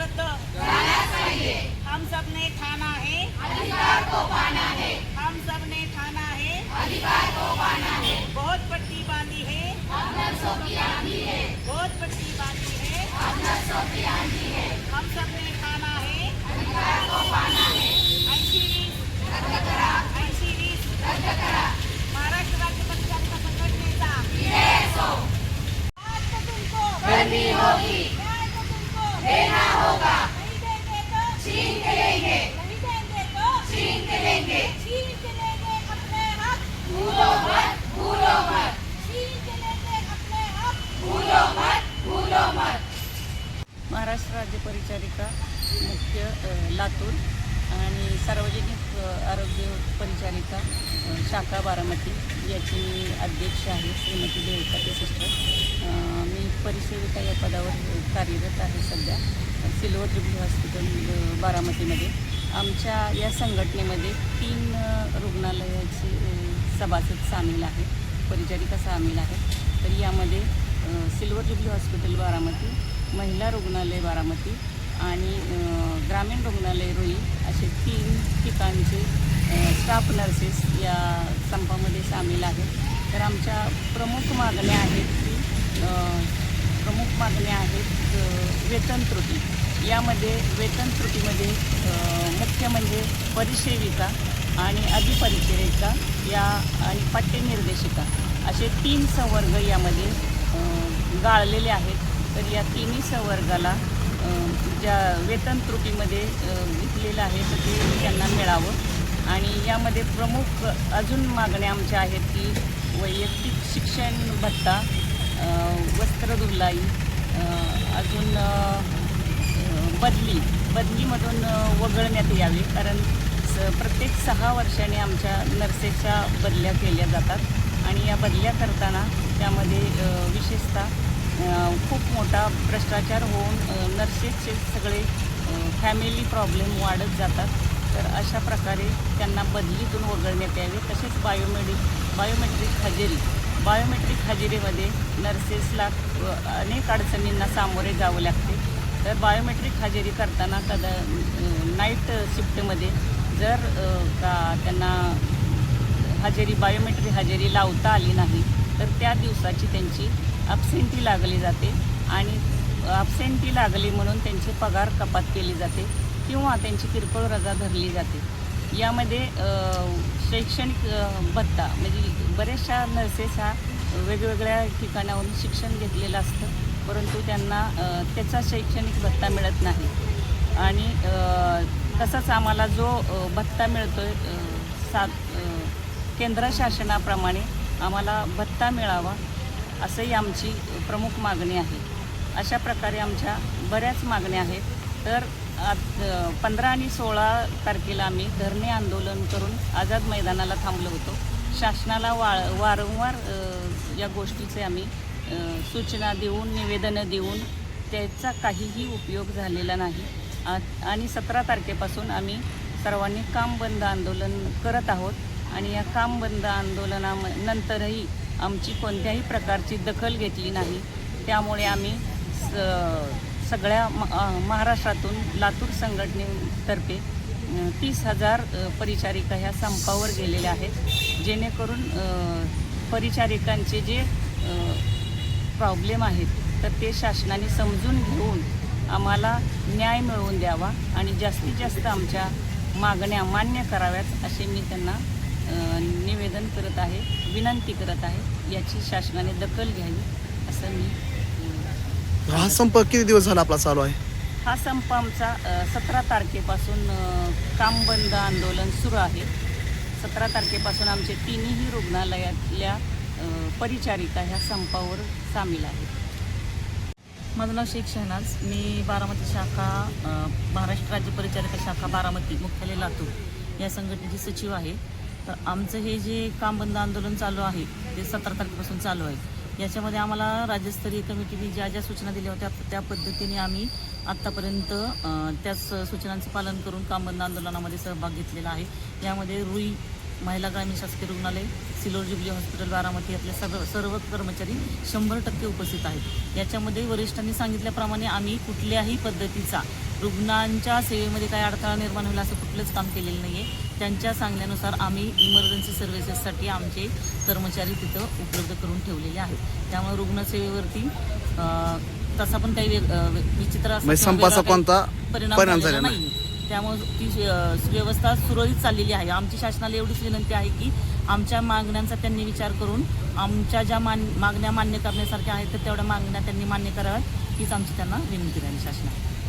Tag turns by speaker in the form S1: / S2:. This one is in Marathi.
S1: रद्द हम सब ने ठाना है। अधिकार को पाना है हम सब ने खाना है। अधिकार को पाना है बहुत पट्टी बांधी है। है बहुत पट्टी बांधी है। हम सब ने खाना है अधिकार को पाना है।
S2: महाराष्ट्र राज्य परिचारिका मुख्य लातूर आणि सार्वजनिक आरोग्य परिचारिका शाखा बारामती याची मी अध्यक्ष आहे श्रीमती देवकाते सिस्टर. मी परिसेविका या पदावर कार्यरत आहे सध्या सिल्वर जुबली हॉस्पिटल बारामतीमध्ये. आमच्या या संघटनेमध्ये तीन रुग्णालयाचे रुग्णालयाची सभासद सामील आहे परिचारिका सामील आहेत. तर यामध्ये सिल्वर जुबली हॉस्पिटल बारामती महिला रुग्णालय बारामती आणि ग्रामीण रुग्णालय रोई असे तीन ठिकाणचे स्टाफ नर्सेस या संपामध्ये सामील आहेत. तर आमच्या प्रमुख मागण्या आहेत की प्रमुख मागण्या आहेत वेतन त्रुटी. यामध्ये वेतन त्रुटीमध्ये मुख्य म्हणजे परिसेविका आणि अधिपरिचरिका या आणि पाठ्यनिर्देशिका असे तीन संवर्ग यामध्ये गाळलेले आहेत. तर या तिन्ही संवर्गाला ज्या वेतन त्रुटीमध्ये विकलेलं आहे तर ते त्यांना मिळावं. आणि यामध्ये प्रमुख अजून मागण्या आमच्या आहेत की वैयक्तिक शिक्षण भत्ता अ, वस्त्रधुलाई अजून बदली बदलीमधून वगळण्यात यावी. कारण स प्रत्येक सहा वर्षाने आमच्या नर्सेसच्या बदल्या केल्या जातात. आणि या बदल्या करताना त्यामध्ये विशेषतः खूप मोठा भ्रष्टाचार होऊन नर्सेसचे सगळे फॅमिली प्रॉब्लेम वाढत जातात. तर अशा प्रकारे त्यांना बदलीतून वगळण्यात यावे. तसेच बायोमेडिक बायोमेट्रिक हजेरी. बायोमेट्रिक हजेरीमध्ये नर्सेसला अनेक अडचणींना सामोरे जावं लागते. तर बायोमेट्रिक हजेरी करताना कदा नाईट शिफ्टमध्ये जर का त्यांना हजेरी बायोमेट्रिक हजेरी लावता आली नाही तर त्या दिवसाची त्यांची अबसेंटी लागली जाते आणि अबसेंटी लागली म्हणून त्यांचे पगार कपात केली जाते किंवा त्यांची किरकोळ रजा धरली जाते. यामध्ये शैक्षणिक भत्ता म्हणजे बऱ्याचशा नर्सेस ह्या वेगवेगळ्या ठिकाणावरून शिक्षण घेतलेलं असतं परंतु त्यांना त्याचा शैक्षणिक भत्ता मिळत नाही. आणि तसंच आम्हाला जो भत्ता मिळतो आहे सात केंद्र शासनाप्रमाणे आम्हाला भत्ता मिळावा असंही आमची प्रमुख मागणी आहे. अशा प्रकारे आमच्या बऱ्याच मागण्या आहेत. तर पंधरा आणि सोळा तारखेला आम्ही धरणे आंदोलन करून आझाद मैदानाला थांबलो होतो. शासनाला वा वारंवार या गोष्टीचे आम्ही सूचना देऊन निवेदनं देऊन त्याचा काहीही उपयोग झालेला नाही. आ- आणि सतरा तारखेपासून आम्ही सर्वांनी काम बंद आंदोलन करत आहोत. आणि या काम बंद आंदोलनानंतरही आमची कोणत्याही प्रकारची दखल घेतली नाही. त्यामुळे आम्ही स सगळ्या म- महाराष्ट्रातून लातूर संघटनेतर्फे तीस हजार परिचारिका ह्या संपावर गेलेल्या आहेत. जेणेकरून परिचारिकांचे जे प्रॉब्लेम आहेत तर ते शासनाने समजून घेऊन आम्हाला न्याय मिळवून द्यावा आणि जास्तीत जास्त आमच्या मागण्या मान्य कराव्यात असे मी त्यांना निवेदन करत आहे विनंती करत आहे याची शासनाने दखल घ्यावी असं मी
S3: हा संप किती दिवस झाला आपला चालू आहे?
S2: हा संप आमचा सतरा तारखेपासून काम बंद आंदोलन सुरू आहे. सतरा तारखेपासून आमचे तिन्ही रुग्णालयातल्या परिचारिका ह्या संपावर सामील आहेत.
S4: माझं नाव शेख शहनाज. मी बारामती शाखा महाराष्ट्र राज्य परिचारिका शाखा बारामती मुख्यालय लातूर या संघटनेची सचिव आहे. तर आमचं हे जे काम बंद आंदोलन चालू आहे ते सतरा तारखेपासून चालू आहे. याच्यामध्ये आम्हाला राज्यस्तरीय कमिटीने ज्या ज्या सूचना दिल्या होत्या त्या पद्धतीने आम्ही आत्तापर्यंत त्याच सूचनांचं पालन करून काम बंद आंदोलनामध्ये सहभाग घेतलेला आहे. यामध्ये रुई महिला ग्रामीण शासकीय रुग्णालय सिलोर जुबली हॉस्पिटल बारामती यातले सर्व सर्व कर्मचारी शंभर टक्के उपस्थित आहेत. याच्यामध्ये वरिष्ठांनी सांगितल्याप्रमाणे आम्ही कुठल्याही पद्धतीचा रुग्णांच्या सेवेमध्ये काही अडथळा निर्माण होईल असं कुठलंच काम केलेलं नाही आहे त्यांच्या सांगण्यानुसार आम्ही इमर्जन्सी सर्व्हिसेससाठी आमचे कर्मचारी तिथं उपलब्ध करून ठेवलेले आहेत. त्यामुळे रुग्णसेवेवरती तसा पण काही विचित्र असं
S3: म्हणजे
S4: परिणाम
S3: झालेला
S4: नाही. त्यामुळे ती अ, व्यवस्था सुरळीत चाललेली आहे. आमची शासनाला एवढीच विनंती आहे की आमच्या मागण्यांचा त्यांनी विचार करून आमच्या ज्या मान मागण्या मान्य करण्यासारख्या आहेत तर तेवढ्या मागण्या त्यांनी मान्य कराव्यात हीच आमची त्यांना विनंती राहील शासनाला.